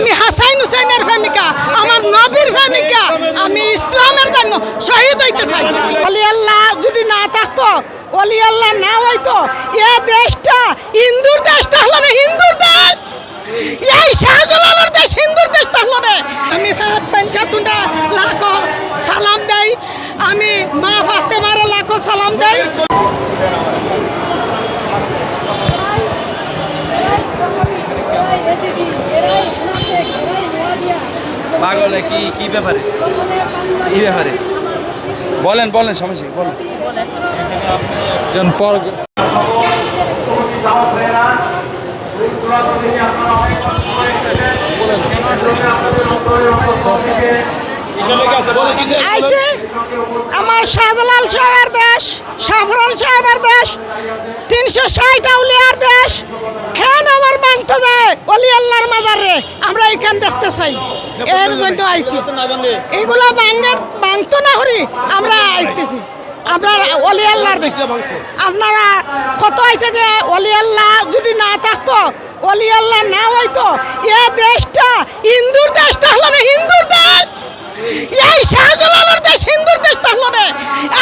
আমি হাসাইন হুসাইনের প্রেমিকা, আমার নবীর প্রেমিকা, আমি ইসলামের জন্য শহীদ হইতে চাই। অলি আল্লাহ যদি না থাকতো, অলি আল্লাহ না হইতো, এ দেশটা হিন্দুর দেশটা হলো না, হিন্দুর দেশ। এই শাহজালালের দেশ হিন্দুর দেশ থাকল না। আমি ফাহাদ পঞ্চায়েতুন্ডা লাখো সালাম দেই, আমি মা ফাতেমারে লাখো সালাম দেই। পাগলে কি কি ব্যাপারে? কি ব্যাপারে? বলেন বলেন সমস্যা কি? বলেন। একজন পর আইছে আমার শাহজালাল সাহেবের দেশ সাফরান সাহেবের দেশ তিনশো ষাট আউলিয়ার দেশ। খেন আমার বাংতে যায় অলি আল্লাহর মাজারে? আমরা এখান দেখতে চাই। এর জন্য আইছি। এগুলো বাঙ্গার বাংতো না হরি আমরা আইতেছি। আমরা অলি আল্লাহর দেশ। আপনারা কত আইছে যে অলি আল্লাহ যদি না থাকতো অলি আল্লাহ না হইতো এ দেশটা হিন্দুর দেশটা হলো না হিন্দুর দেশ এই শাহজালালের দেশ হিন্দুর দেশ থাকল না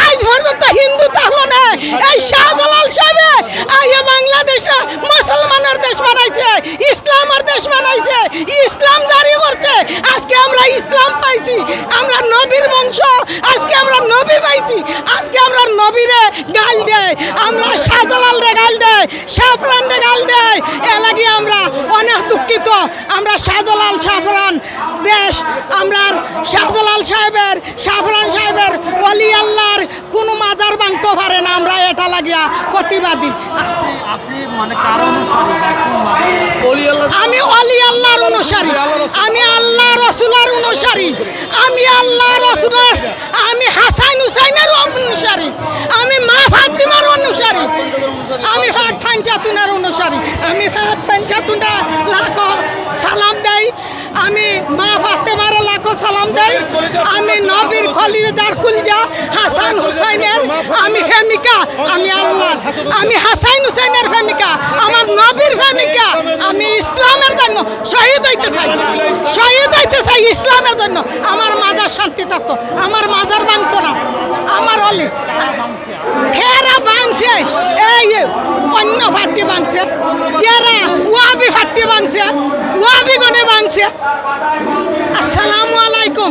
আজ পর্যন্ত হিন্দু থাকল না এই শাহজালাল সাহেব এই বাংলাদেশে মুসলমানের দেশ বানাইছে, ইসলামের দেশ বানাইছে, ইসলাম জারি করছে। আজকে আমরা ইসলাম পাইছি, আমরা নবীর বংশ, আজকে আমরা নবী পাইছি, আজকে আমরা নবীরে গাল দেয়, আমরা শাহজালাল রে গাল দেয় সাফরান রে গাল দেয়। এ লাগি আমরা অনেক দুঃখিত, আমরা শাহজালাল সাফরান দেশ, আমরা শাহজালাল সাহেবের, সাফরান সাহেবের লাগিয়া প্রতিবাদী। আপনি মানে মাধ্যমে? আমি অলি আল্লাহর অনুসারী। আমি আল্লাহ রসুলার অনুসারী। আমি আল্লাহ রসুলার আমি হাসান হুসাইনের অনুসারী। আমি মা ফাতিমার অনুসারী। আমি ফাত অনুসারী। আমি ফাত সালাম দেই। আমি মা ফাতেমার লাখো সালাম দেই। আমি নবীর খলিদার কুলজা হাসান হুসাইনের। আমি প্রেমিকা আমি আমি হাসাইন হুসাইনের প্রেমিকা, আমার নবীর প্রেমিকা, আমি ইসলামের জন্য শহীদ হইতে চাই। শহীদ হইতে চাই ইসলামের জন্য। আমার মাজার শান্তি থাকতো, আমার মাজার ভাঙত না। আমার অলি খেরা বানছে, এই অন্য ফাটি বানছে যারা ওয়াবি ফাটি বানছে, ওয়াবি গনে বানছে। আসসালামু আলাইকুম।